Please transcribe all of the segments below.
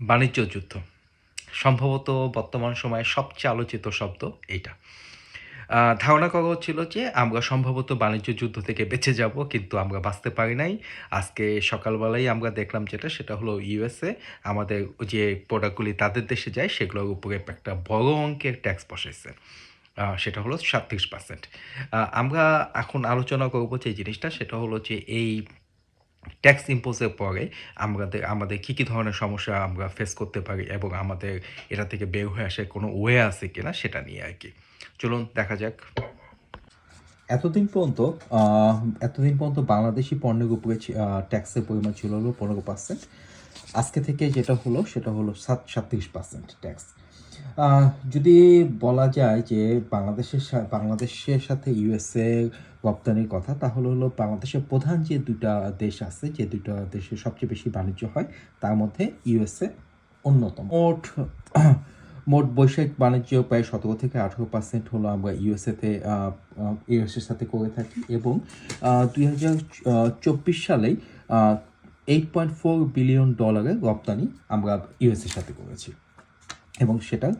বাণিজ্য যুদ্ধ। সম্ভবত বর্তমান সময়ে সবচেয়ে আলোচিত শব্দ এইটা। ধারণা করা হচ্ছিল যে আমরা সম্ভবত বাণিজ্য যুদ্ধ থেকে বেঁচে যাব, কিন্তু আমরা বাঁচতে পারি নাই। আজকে সকালবেলায় আমরা দেখলাম যেটা, সেটা হলো ইউএসএ আমাদের যে প্রোডাক্টগুলি তাদের দেশে যায়, সেগুলোর উপরে একটা বড় অঙ্কের ট্যাক্স বসাইছে। সেটা হলো সাতত্রিশ পার্সেন্ট আমরা এখন আলোচনা করব যে জিনিসটা, সেটা হলো যে এই ট্যাক্স ইম্পোজের পরে আমাদের আমাদের কী কী ধরনের সমস্যা আমরা ফেস করতে পারি এবং আমাদের এটা থেকে বের হয়ে আসার কোনো ওয়ে আছে কিনা সেটা নিয়ে আর কি। চলুন, দেখা যাক। এতদিন পর্যন্ত এতদিন পর্যন্ত বাংলাদেশি পণ্যের উপরে ট্যাক্সের পরিমাণ ছিল হলো পনেরো পার্সেন্ট আজকে থেকে যেটা হলো, সেটা হলো সাত, সাতত্রিশ পার্সেন্ট ট্যাক্স যদি বলা যায় যে বাংলাদেশের বাংলাদেশের সাথে ইউএসএ রপ্তানির কথা, তাহলে হলো বাংলাদেশের প্রধান যে দুটা দেশ আছে, যে দুটা দেশে সবচেয়ে বেশি বাণিজ্য হয়, তার মধ্যে ইউএসএ অন্যতম। মোট মোট বৈশ্বিক বাণিজ্য প্রায় সতেরো থেকে আঠেরো পার্সেন্ট হলো আমরা ইউএসএতে ইউএসএর সাথে করে থাকি এবং দুই হাজার চব্বিশ সালেই এইট পয়েন্ট ফোর বিলিয়ন ডলারের রপ্তানি আমরা ইউএসএর সাথে করেছি। এবং সেটার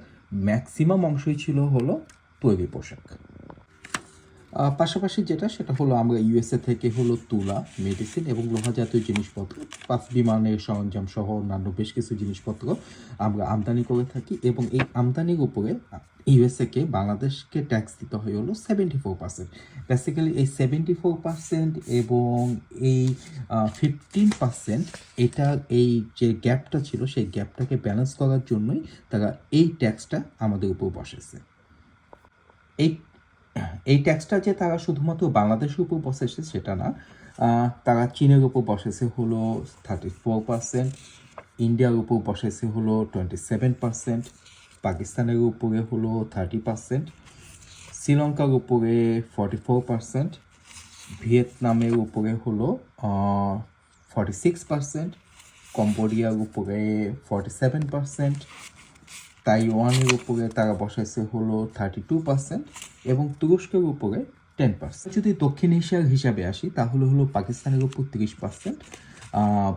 ম্যাক্সিমাম অংশই ছিল হলো তৈরি পোশাক। পাশাপাশি যেটা, সেটা হলো আমরা ইউএসএ থেকে হলো তুলা মেডিসিন এবং লোহা জাতীয় জিনিসপত্র পাঁচ বিমানের সরঞ্জাম সহ অন্যান্য বেশ কিছু জিনিসপত্র আমরা আমদানি করে থাকি এবং এই আমদানির উপরে ইউএসএকে বাংলাদেশকে ট্যাক্স দিতে হয় হলো সেভেন্টি ফোর পার্সেন্ট বেসিক্যালি এই সেভেন্টি ফোর পার্সেন্ট এবং এই ফিফটিন পার্সেন্ট এটা এই যে গ্যাপটা ছিল, সেই গ্যাপটাকে ব্যালেন্স করার জন্যই তারা এই ট্যাক্সটা আমাদের উপর বসেছে। এই এই ট্যাক্সটা যে তারা শুধুমাত্র বাংলাদেশের উপর বসেছে সেটা না তারা চীনের উপর বসেছে হলো থার্টি ফোর পার্সেন্ট ইন্ডিয়ার উপর বসেছে হলো টোয়েন্টি সেভেন পার্সেন্ট পাকিস্তানের উপরে হলো থার্টি পার্সেন্ট শ্রীলঙ্কার উপরে ফর্টি ফোর পার্সেন্ট ভিয়েতনামের উপরে হলো ফর্টি সিক্স পার্সেন্ট কম্বোডিয়ার উপরে ফর্টি সেভেন পার্সেন্ট তাইওয়ানের উপরে তারা বসাইছে হলো থার্টি টু পার্সেন্ট এবং তুরস্কের উপরে টেন পার্সেন্ট যদি দক্ষিণ এশিয়ার হিসাবে আসি, তাহলে হলো পাকিস্তানের উপর তিরিশ পার্সেন্ট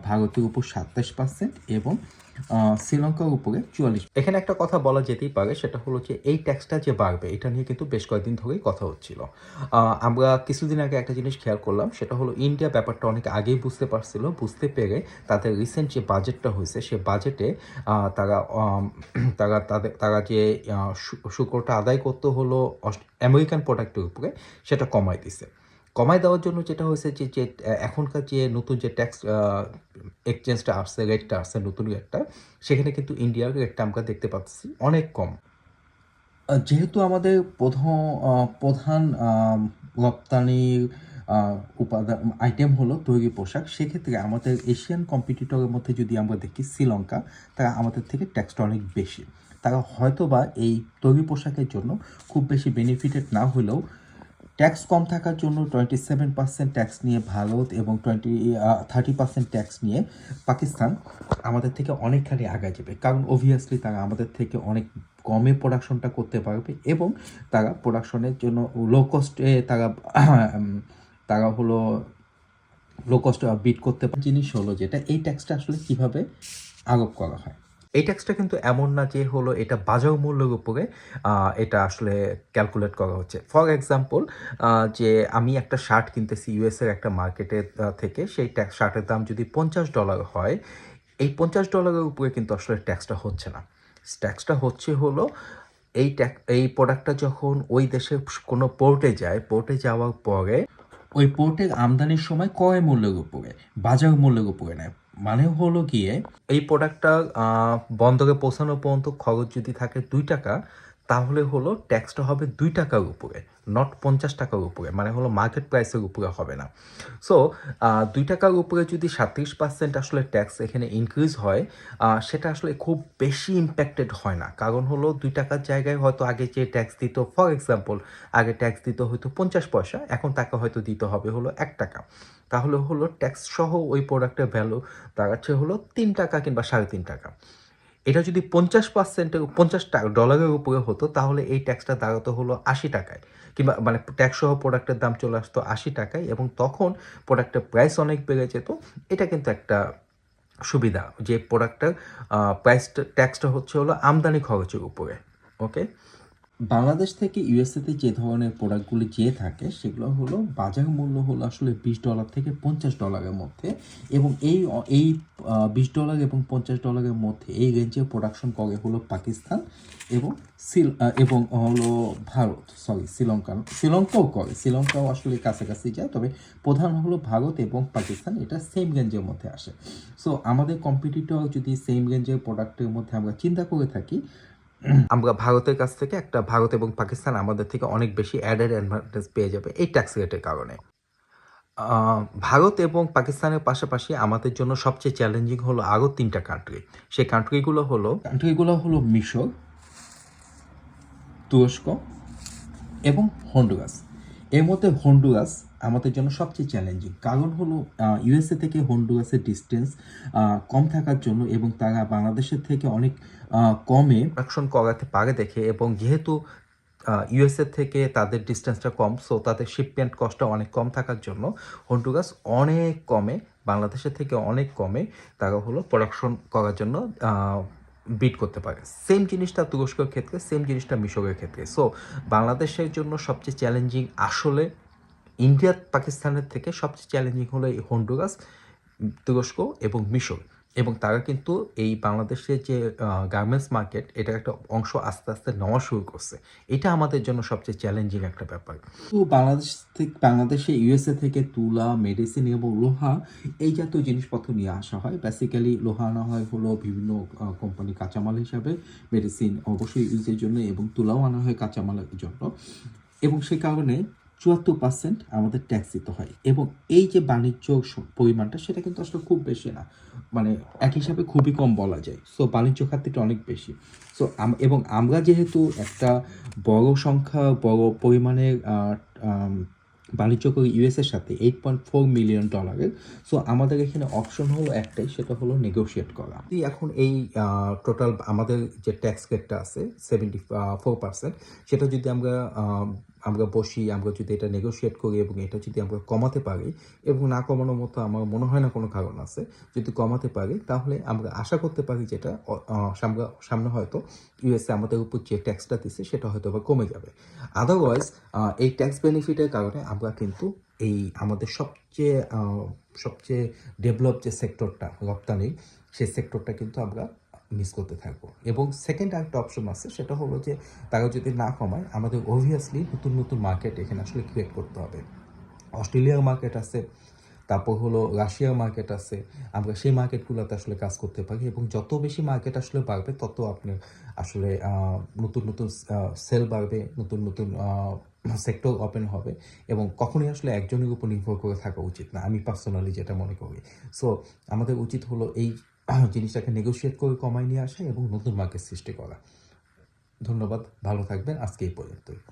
ভারতের উপর সাতাশ পার্সেন্ট এবং শ্রীলঙ্কার উপরে চুয়াল্লিশ। এখানে একটা কথা বলা যেতেই পারে, সেটা হলো যে এই ট্যাক্সটা যে বাড়বে, এটা নিয়ে কিন্তু বেশ কয়েকদিন ধরেই কথা হচ্ছিল। আমরা কিছুদিন আগে একটা জিনিস খেয়াল করলাম, সেটা হলো ইন্ডিয়া ব্যাপারটা অনেক আগেই বুঝতে পারছিল, বুঝতে পেরে তাদের রিসেন্ট যে বাজেটটা হয়েছে, সে বাজেটে তারা তারা তাদের, তারা যে শুল্কটা আদায় করতে হলো আমেরিকান প্রোডাক্টের উপরে, সেটা কমাই দিছে। কমাই দেওয়ার জন্য যেটা হয়েছে যে যে এখনকার যে নতুন যে ট্যাক্স এক্সচেঞ্জটা আসছে রেটটা আসছে, নতুন রেটটা সেখানে কিন্তু ইন্ডিয়ার রেটটা আমরা দেখতে পাচ্ছি অনেক কম। যেহেতু আমাদের প্রধান প্রধান রপ্তানির উপাদান আইটেম হলো তৈরি পোশাক, সেক্ষেত্রে আমাদের এশিয়ান কম্পিটিটরের মধ্যে যদি আমরা দেখি শ্রীলঙ্কা, তারা আমাদের থেকে ট্যাক্সটা অনেক বেশি। তারা হয়তোবা এই তৈরি পোশাকের জন্য খুব বেশি বেনিফিটেড না হলেও ট্যাক্স কম থাকার জন্য টোয়েন্টি সেভেন পার্সেন্ট ট্যাক্স নিয়ে ভারত এবং টোয়েন্টি থার্টি পার্সেন্ট ট্যাক্স নিয়ে পাকিস্তান আমাদের থেকে অনেকখানি আগায় যাবে। কারণ অবভিয়াসলি তারা আমাদের থেকে অনেক কমে প্রোডাকশনটা করতে পারবে এবং তারা প্রোডাকশনের জন্য লো কস্টে তারা তারা হলো লো কস্ট বিট করতে পারে জিনিস হলো যেটা, এই ট্যাক্সটা আসলে কীভাবে আরোপ করা হয়? এই ট্যাক্সটা কিন্তু এমন না যে হলো এটা বাজার মূল্যের উপরে এটা আসলে ক্যালকুলেট করা হচ্ছে। ফর এক্সাম্পল যে আমি একটা শার্ট কিনতেছি ইউএসের একটা মার্কেটে থেকে, সেই ট্যাক্স শার্টের দাম যদি পঞ্চাশ ডলার হয়, এই পঞ্চাশ ডলারের উপরে কিন্তু আসলে ট্যাক্সটা হচ্ছে না। ট্যাক্সটা হচ্ছে হলো এই ট্যাক এই প্রোডাক্টটা যখন ওই দেশের কোনো পোর্টে যায় পোর্টে যাওয়ার পরে, ওই পোর্টের আমদানির সময় ক্রয় মূল্যের উপরে, বাজার মূল্যের উপরে নেয়। মানে হলো গিয়ে এই প্রোডাক্টটা বন্ধকে পৌঁছানো পর্যন্ত খরচ যদি থাকে দুই টাকা তাহলে হলো ট্যাক্সটা হবে দুই টাকার উপরে নট পঞ্চাশ টাকার উপরে মানে হলো মার্কেট প্রাইসের উপরে হবে না। সো দুই টাকার উপরে যদি সাতত্রিশ পার্সেন্ট আসলে ট্যাক্স এখানে ইনক্রিজ হয় সেটা আসলে খুব বেশি ইম্প্যাক্টেড হয় না। কারণ হলো দুই টাকার জায়গায় হয়তো আগে যে ট্যাক্স দিত ফর এক্সাম্পল আগে ট্যাক্স দিত হয়তো পঞ্চাশ পয়সা, এখন তাকে হয়তো দিতে হবে হলো এক টাকা। তাহলে হলো ট্যাক্স সহ ওই প্রোডাক্টের ভ্যালু দাঁড়াচ্ছে হলো তিন টাকা কিংবা সাড়ে তিন টাকা। এটা যদি পঞ্চাশ পার্সেন্টে পঞ্চাশ টাকা ডলারের উপরে হতো, তাহলে এই ট্যাক্সটা দাঁড়াতো হলো আশি টাকায়। কিংবা মানে ট্যাক্স সহ প্রোডাক্টের দাম চলে আসতো আশি টাকায় এবং তখন প্রোডাক্টের প্রাইস অনেক বেড়ে যেত। এটা কিন্তু একটা সুবিধা যে প্রোডাক্টটার প্রাইসটা ট্যাক্সটা হচ্ছে হলো আমদানি খরচের উপরে ওকে বাংলাদেশ থেকে ইউএসএতে যে ধরনের প্রোডাক্টগুলি যেয়ে থাকে সেগুলো হলো বাজার মূল্য হলো আসলে বিশ ডলার থেকে পঞ্চাশ ডলারের মধ্যে এবং এই এই বিশ ডলার এবং পঞ্চাশ ডলারের মধ্যে এই রেঞ্জে প্রোডাকশন করে হলো পাকিস্তান এবং আহ, এবং হলো ভারত সরি শ্রীলঙ্কা শ্রীলঙ্কাও করে শ্রীলঙ্কাও আসলে কাছাকাছি যায় তবে প্রধান হলো ভারত এবং পাকিস্তান এটা সেম রেঞ্জের মধ্যে আসে। সো আমাদের কম্পিটিটর যদি সেম রেঞ্জের প্রোডাক্টের মধ্যে আমরা চিন্তা করে থাকি আমরা ভারতের কাছ থেকে একটা ভারত এবং পাকিস্তান আমাদের থেকে অনেক বেশি অ্যাডেড অ্যাডভান্টেজ পেয়ে যাবে এই ট্যাক্স রেটের কারণে। ভারত এবং পাকিস্তানের পাশাপাশি আমাদের জন্য সবচেয়ে চ্যালেঞ্জিং হলো আরও তিনটা কান্ট্রি সেই কান্ট্রিগুলো হলো কান্ট্রিগুলো হলো মিশর, তুরস্ক এবং হন্ডুরাস এর মধ্যে হন্ডুরাস আমাদের জন্য সবচেয়ে চ্যালেঞ্জিং কারণ হলো ইউএসএ থেকে হন্ডুরাসের ডিস্টেন্স কম থাকার জন্য এবং তারা বাংলাদেশের থেকে অনেক কমে প্রোডাকশন করাতে পারে দেখে এবং যেহেতু ইউএসএ থেকে তাদের ডিস্টেন্সটা কম সো তাদের শিপমেন্ট কস্টটা অনেক কম থাকার জন্য হন্ডুরাস অনেক কমে, বাংলাদেশের থেকে অনেক কমে তারা হলো প্রোডাকশন করার জন্য বিট করতে পারে। সেম জিনিসটা তুরস্কের ক্ষেত্রে সেম জিনিসটা মিশরের ক্ষেত্রে। সো বাংলাদেশের জন্য সবচেয়ে চ্যালেঞ্জিং আসলে ইন্ডিয়া পাকিস্তানের থেকে সবচেয়ে চ্যালেঞ্জিং হলো এই হন্ডুরাস, তুরস্ক এবং মিশর। এবং তারা কিন্তু এই বাংলাদেশের যে গার্মেন্টস মার্কেট এটার একটা অংশ আস্তে আস্তে নেওয়া শুরু করছে। এটা আমাদের জন্য সবচেয়ে চ্যালেঞ্জিং একটা ব্যাপার। তো বাংলাদেশ থেকে বাংলাদেশে ইউএসএ থেকে তুলা মেডিসিন এবং লোহা এই জাতীয় জিনিসপত্র নিয়ে আসা হয়। বেসিক্যালি লোহা আনা হয় হলো বিভিন্ন কোম্পানি কাঁচামাল হিসাবে মেডিসিন অবশ্যই ইউজের জন্য এবং তুলাও আনা হয় কাঁচামালের জন্য। এবং সে কারণে চুয়াত্তর পার্সেন্ট আমাদের ট্যাক্স দিতে হয়। এবং এই যে বাণিজ্য পরিমাণটা, সেটা কিন্তু আসলে খুব বেশি না। মানে এক হিসাবে খুবই কম বলা যায়। সো বাণিজ্য খাতটা অনেক বেশি। সো এবং আমরা যেহেতু একটা বড় সংখ্যা, বড় পরিমাণে বাণিজ্য করি ইউএসের সাথে এইট পয়েন্ট ফোর মিলিয়ন ডলারের সো আমাদের এখানে অপশন হলো একটাই, সেটা হলো নেগোশিয়েট করা। এখন এই টোটাল আমাদের যে ট্যাক্স রেটটা আছে সেভেন্টি ফোর পার্সেন্ট সেটা যদি আমরা আমরা বসি, আমরা যদি এটা নেগোশিয়েট করি এবং এটা যদি আমরা কমাতে পারি এবং না কমানোর মতো আমার মনে হয় না কোনো কারণ আছে, যদি কমাতে পারি তাহলে আমরা আশা করতে পারি যেটা সামনে হয়তো ইউএসএ আমাদের উপর যে ট্যাক্সটা দিচ্ছে সেটা হয়তো বা কমে যাবে। আদারওয়াইজ এই ট্যাক্স বেনিফিটের কারণে আমরা কিন্তু এই আমাদের সবচেয়ে সবচেয়ে ডেভেলপ যে সেক্টরটা রপ্তানি, সেই সেক্টরটা কিন্তু আমরা মিস করতে থাকব। এবং সেকেন্ড আরেকটা অপশন আছে, সেটা হলো যে তারা যদি না কমায়, আমাদের অবভিয়াসলি নতুন নতুন মার্কেট এখানে আসলে ক্রিয়েট করতে হবে। অস্ট্রেলিয়ার মার্কেট আছে, তারপর হলো রাশিয়ার মার্কেট আছে, আমরা সেই মার্কেটগুলোতে আসলে কাজ করতে পারি এবং যত বেশি মার্কেট আসলে বাড়বে, তত আপনি আসলে নতুন নতুন সেল বাড়বে, নতুন নতুন সেক্টর ওপেন হবে এবং কখনোই আসলে একজনের উপর নির্ভর করে থাকা উচিত না, আমি পার্সোনালি যেটা মনে করি। সো আমাদের উচিত হলো এই জিনিসটাকে নেগোশিয়েট করে কমায় নিয়ে আসা এবং নতুন মার্কেট সৃষ্টি করা। ধন্যবাদ, ভালো থাকবেন, আজকে এই পর্যন্তই।